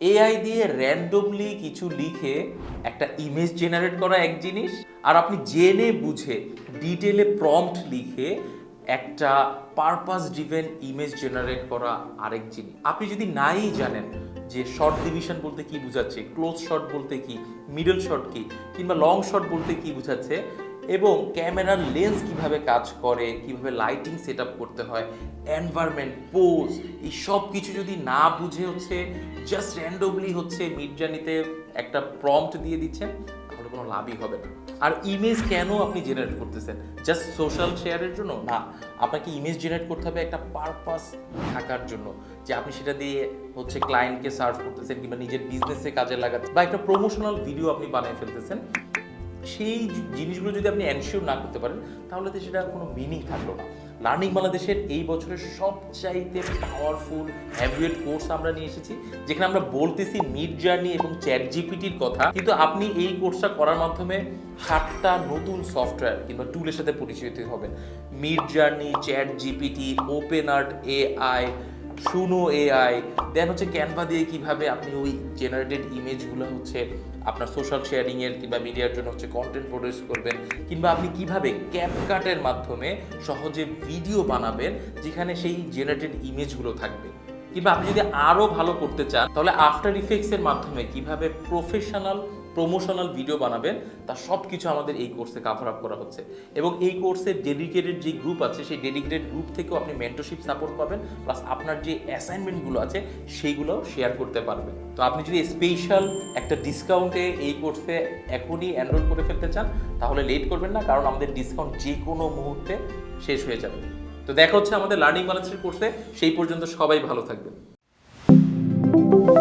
AI দিয়ে randomly কিছু লিখে একটা ইমেজ জেনারেট করা এক জিনিস, আর আপনি জেনে বুঝে ডিটেলে প্রম্পট লিখে একটা পারপাস ড্রিভেন ইমেজ জেনারেট করা আরেক জিনিস। আপনি যদি নাই জানেন যে শর্ট ডিভিশন বলতে কি বোঝাচ্ছে ক্লোজ শট বলতে কি মিডল শট কি, কিংবা লং শট বলতে কি বোঝাচ্ছে এবং ক্যামেরার লেন্স কীভাবে কাজ করে, কীভাবে লাইটিং সেট করতে হয় এনভায়রনমেন্ট পোজ এই সব কিছু যদি না বুঝে হচ্ছে জাস্ট র্যান্ডমলি হচ্ছে মির্জানিতে একটা প্রম্পট দিয়ে দিচ্ছেন তাহলে কোনো লাভই হবে না। আর ইমেজ কেন আপনি জেনারেট করতেছেন? জাস্ট সোশ্যাল শেয়ারের জন্য? না, আপনাকে ইমেজ জেনারেট করতে হবে একটা পারপাস থাকার জন্য। যে আপনি সেটা দিয়ে হচ্ছে ক্লায়েন্টকে সার্ভ করতেছেন কিংবা নিজের বিজনেসে কাজে লাগাচ্ছেন, বা একটা প্রমোশনাল ভিডিও আপনি বানিয়ে ফেলতেছেন সেই জিনিসগুলো যদি আপনি এনশিওর না করতে পারেন তাহলে তো সেটা কোনো মিনিং থাকল না। লার্নিং বাংলাদেশের এই বছরের সবচাইতে পাওয়ারফুল হ্যাভিয়েট কোর্স আমরা নিয়ে এসেছি, যেখানে আমরা বলতেছি মিড জার্নি এবং চ্যাট জিপিটির কথা। কিন্তু আপনি এই কোর্সটা করার মাধ্যমে সাতটা নতুন সফটওয়্যার কিংবা টুলের সাথে পরিচিত হবেন। Midjourney ChatGPT OpenArt AI Suno AI then হচ্ছে ক্যানভা দিয়ে কীভাবে আপনি ওই জেনারেটেড ইমেজগুলো হচ্ছে আপনার সোশ্যাল শেয়ারিং এর কিংবা মিডিয়ার জন্য হচ্ছে কন্টেন্ট প্রডিউস করবেন, কিংবা আপনি কীভাবে ক্যাপকাটের মাধ্যমে সহজে ভিডিও বানাবেন যেখানে সেই জেনারেটেড ইমেজগুলো থাকবে। কিংবা আপনি যদি আরও ভালো করতে চান, তাহলে আফটার ইফেক্টস এর মাধ্যমে কীভাবে প্রফেশনাল প্রমোশনাল ভিডিও বানাবেন তার সব কিছু আমাদের এই কোর্সে কাভার আপ করা হচ্ছে। এবং এই কোর্সের ডেডিকেটেড যে গ্রুপ আছে, সেই ডেডিকেটেড গ্রুপ থেকেও আপনি মেন্টরশিপ সাপোর্ট পাবেন প্লাস আপনার যে অ্যাসাইনমেন্টগুলো আছে, সেইগুলো শেয়ার করতে পারবেন। তো আপনি যদি স্পেশাল একটা ডিসকাউন্টে এই কোর্সে এখনই এনরোল করে ফেলতে চান, তাহলে লেট করবেন না, কারণ আমাদের ডিসকাউন্ট যে কোনো মুহূর্তে শেষ হয়ে যাবে। তো দেখা হচ্ছে আমাদের লার্নিং বালান্সের কোর্সে সেই পর্যন্ত সবাই ভালো থাকবেন।